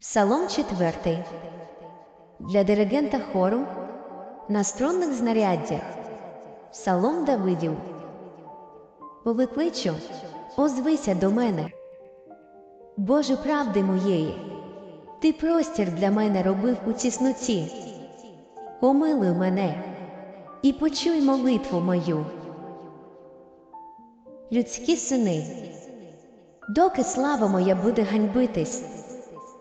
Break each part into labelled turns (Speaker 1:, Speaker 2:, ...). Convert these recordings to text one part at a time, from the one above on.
Speaker 1: Псалом 4. Для диригента хору на струнних знаряддях. Псалом Давидів. Повикличу, озвися до мене. Боже правди моєї, ти простір для мене робив у тісноті. Помилуй мене і почуй молитву мою. Людські сини, доки слава моя буде ганьбитись,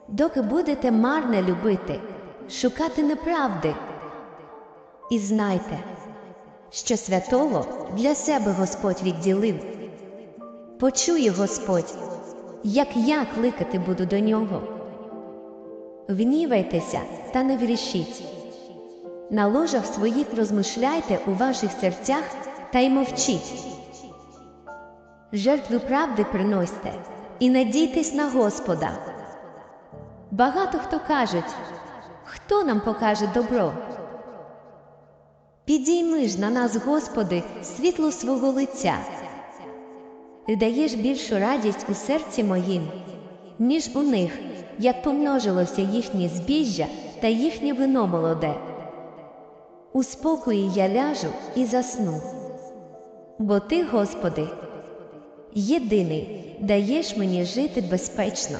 Speaker 1: доки будете марне любити, шукати неправди. І знайте, що святого для себе Господь відділив. Почує Господь, як я кликати буду до нього. Гнівайтеся та не грішіть. На ложах своїх розмишляйте у ваших серцях та й мовчіть. Жертви правди приносьте і надійтесь на Господа. Багато хто кажуть, хто нам покаже добро? Підійми ж на нас, Господи, світло свого лиця. Ти даєш більшу радість у серці моїм, ніж у них, як помножилося їхнє збіжжя та їхнє вино молоде. У спокої я ляжу і засну. Бо ти, Господи, єдиний даєш мені жити безпечно.